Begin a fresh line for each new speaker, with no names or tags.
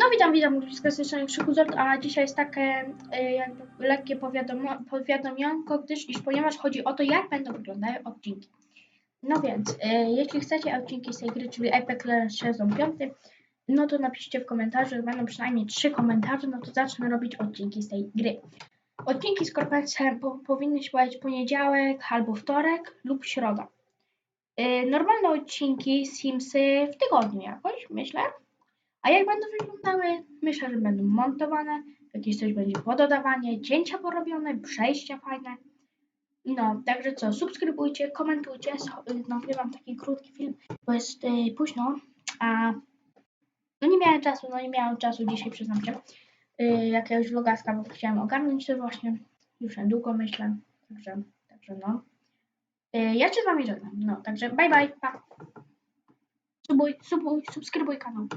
No witam, witam, z tej strony a dzisiaj jest takie e, jakby lekkie powiadomionko, gdyż iż ponieważ chodzi o to, jak będą wyglądały odcinki. No więc, e, jeśli chcecie odcinki z tej gry, czyli Apex Legends sezon 5, no to napiszcie w komentarzu, będą przynajmniej trzy komentarze, no to zacznę robić odcinki z tej gry. Odcinki z Korpexem po, powinny się pojawić poniedziałek albo wtorek lub środa. E, normalne odcinki Simsy w tygodniu jakoś, myślę. A jak będą wyglądały? Myślę, że będą montowane, jakieś coś będzie pododawanie, cięcia porobione, przejścia fajne. No, także co, subskrybujcie, komentujcie, nagrywam taki krótki film, bo jest y, późno, a no nie miałem czasu, no nie miałem czasu dzisiaj, przyznam się, y, jakiegoś vlogaska, bo chciałem ogarnąć to właśnie, już niedługo myślę, także, także no. Y, ja się z wami żegnam, no, także bye bye, pa. Subuj, subuj, subskrybuj kanał.